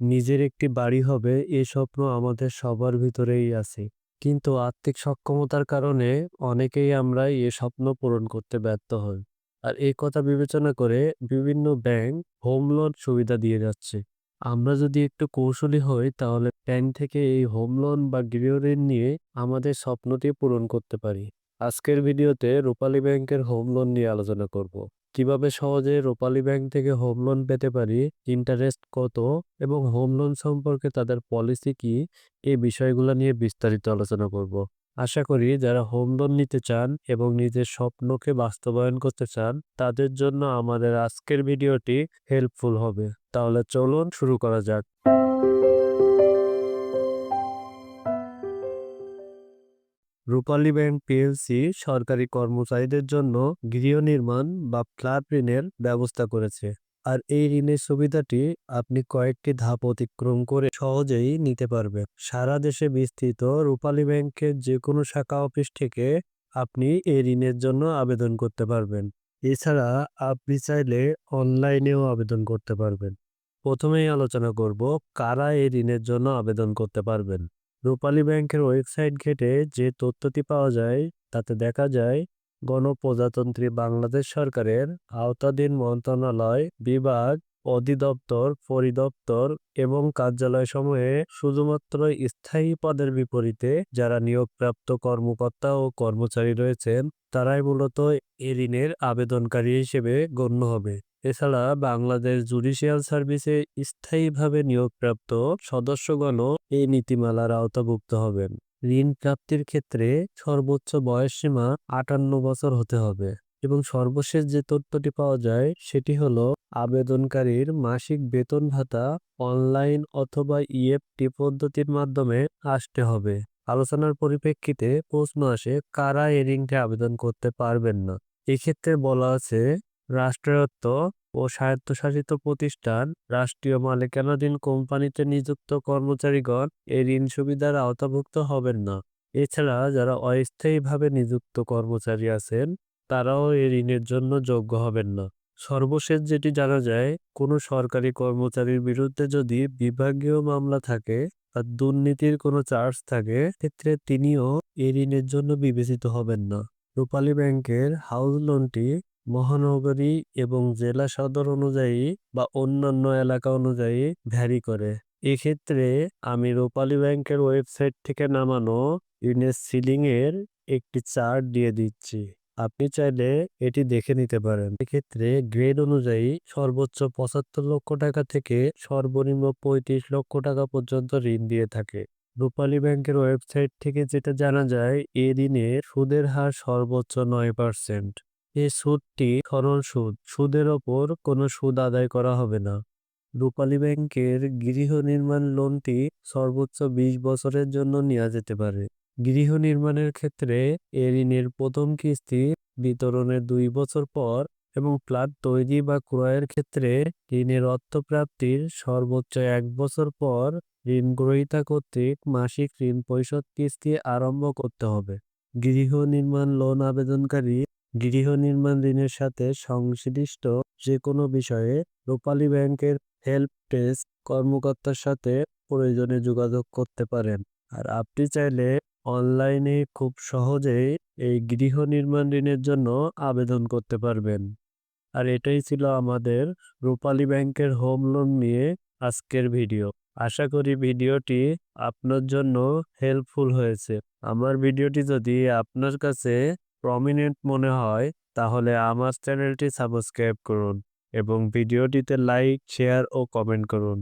নিজের একটি বাড়ি হবে, এ স্বপ্ন আমাদের সবার ভিতরেই আছে। কিন্তু আর্থিক সক্ষমতার কারণে অনেকেই আমরা এ স্বপ্ন পূরণ করতে ব্যর্থ হই। আর এই কথা বিবেচনা করে বিভিন্ন ব্যাংক হোম লোন সুবিধা দিয়ে যাচ্ছে। আমরা যদি একটু কৌশলী হই, তাহলে ব্যাংক থেকে এই হোম লোন বা গৃহ ঋণ নিয়ে আমাদের স্বপ্নটি পূরণ করতে পারি। আজকের ভিডিওতে রূপালী ব্যাংকের হোম লোন নিয়ে আলোচনা করব। কীভাবে সহজে রূপালী ব্যাংক থেকে হোম লোন পেতে পারি, ইন্টারেস্ট কত এবং হোম লোন সম্পর্কে তাদের পলিসি কি এই বিষয়গুলো নিয়ে বিস্তারিত আলোচনা করব। আশা করি যারা হোম লোন নিতে চান এবং নিজের স্বপ্নকে বাস্তবায়ন করতে চান তাদের জন্য আমাদের আজকের ভিডিওটি হেল্পফুল হবে। তাহলে চলুন শুরু করা যাক। রূপালী ব্যাংক পিএলসি সরকারি কর্মচারীদের জন্য গৃহ নির্মাণ বা ফ্ল্যাট ঋণের ব্যবস্থা করেছে। আর এই ঋণের সুবিধাটি আপনি কয়েকটি ধাপ অতিক্রম করে সহজেই নিতে পারবেন। সারা দেশে বিস্তৃত রূপালী ব্যাংকের যে কোনো শাখা অফিস থেকে আপনি এই ঋণের জন্য আবেদন করতে পারবেন। এছাড়া আপনি চাইলে অনলাইনেও আবেদন করতে পারবেন। প্রথমেই আলোচনা করব কারা এই ঋণের জন্য আবেদন করতে পারবেন। রূপালী ব্যাংকের ওয়েবসাইট ঘেটে যে তথ্যটি পাওয়া যায়, তাতে দেখা যায়, গণপ্রজাতন্ত্রী বাংলাদেশ সরকারের আওতাধীন মন্ত্রণালয়, বিভাগ, অধিদপ্তর, পরিদপ্তর এবং কার্যালয়সমূহে শুধুমাত্র স্থায়ী পদের বিপরীতে যারা নিয়োগপ্রাপ্ত কর্মকর্তা ও কর্মচারী রয়েছেন, তারাই মূলত এ ঋণের আবেদনকারী হিসেবে গণ্য হবে। এছাড়া বাংলাদেশ জুডিশিয়াল সার্ভিসে স্থায়ীভাবে নিয়োগপ্রাপ্ত সদস্যগণও এই নীতিমালার আওতাভুক্ত হবেন। ঋণ প্রাপ্তির ক্ষেত্রে সর্বোচ্চ বয়সসীমা আটান্ন বছর হতে হবে এবং সর্বশেষ যে তথ্যটি পাওয়া যায় সেটি হলো আবেদনকারীর মাসিক বেতন ভাতা অনলাইন অথবা ইএফটি পদ্ধতির মাধ্যমে আসতে হবে। আলোচনার পরিপ্রেক্ষিতে প্রশ্ন আসে, কারা এ ঋণটি আবেদন করতে পারবেন না? এক্ষেত্রে বলা আছে রাষ্ট্রায়ত্ত ও স্বায়ত্তশাসিত প্রতিষ্ঠান রাষ্ট্রীয় মালিকানাধীন কোম্পানিতে নিযুক্ত কর্মচারীগণ এই ঋণ সুবিধার আওতাভুক্ত হবেন না। এছাড়া যারা অস্থায়ীভাবে নিযুক্ত কর্মচারী আছেন, তারাও এই ঋণের জন্য যোগ্য হবেন না। সর্বশেষ যেটি জানা যায়, কোনো সরকারি কর্মচারীর বিরুদ্ধে যদি বিভাগীয় মামলা থাকে বা দুর্নীতির কোনো চার্জ থাকে ক্ষেত্রে তিনিও এই ঋণের জন্য বিবেচিত হবেন না। রূপালী ব্যাংকের হাউস লোনটি মহানগরী এবং জেলা সদর অনুযায়ী বা অন্যান্য এলাকা অনুযায়ী ভ্যারি করে। এক্ষেত্রে আমি রূপালী ব্যাংকের ওয়েবসাইট থেকে নামানো ঋণের সিলিং এর একটি চার্ট দিয়ে দিচ্ছি। আপনি চাইলে এটি দেখে নিতে পারেন। এক্ষেত্রে গ্রেড অনুযায়ী সর্বোচ্চ পঁচাত্তর লক্ষ টাকা থেকে সর্বনিম্ন পঁয়ত্রিশ লক্ষ টাকা পর্যন্ত ঋণ দিয়ে থাকে। রূপালী ব্যাংকের ওয়েবসাইট থেকে যেটা জানা যায়, এ ঋণের সুদের হার সর্বোচ্চ নয় পার্সেন্ট। এই সুদটি সরল সুদ, সুদের ওপর কোনো সুদ আদায় করা হবে না। রূপালী ব্যাংকের গৃহ নির্মাণ লোনটি সর্বোচ্চ বিশ বছরের জন্য নেওয়া যেতে পারে। গৃহ নির্মাণের ক্ষেত্রে এ ঋণের প্রথম কিস্তি বিতরণের দুই বছর পর এবং ফ্ল্যাট তৈরি বা ক্রয়ের ক্ষেত্রে ঋণের অর্থপ্রাপ্তির সর্বোচ্চ এক বছর পর ঋণ গ্রহীতা কর্তৃক মাসিক ঋণ পরিশোধ কিস্তি আরম্ভ করতে হবে। গৃহ নির্মাণ লোন আবেদনকারী গৃহ নির্মাণ ঋণের সাথে সংশ্লিষ্ট যে কোনো বিষয়ে রূপালী ব্যাংকের হেল্প ডেস্ক কর্মকর্তার সাথে প্রয়োজনে যোগাযোগ করতে পারেন। আর আপনি চাইলে অনলাইনে খুব সহজেই এই গৃহ নির্মাণ ঋণের জন্য আবেদন করতে পারবেন। আর এটাই ছিল আমাদের রূপালী ব্যাংকের হোম লোন নিয়ে আজকের ভিডিও। আশা করি ভিডিওটি আপনার জন্য হেল্পফুল হয়েছে। আমার ভিডিওটি যদি আপনার কাছে প্রমিনেন্ট মনে হয়, তাহলে আমার চ্যানেলটি সাবস্ক্রাইব করুন এবং ভিডিওটিতে লাইক শেয়ার ও কমেন্ট করুন।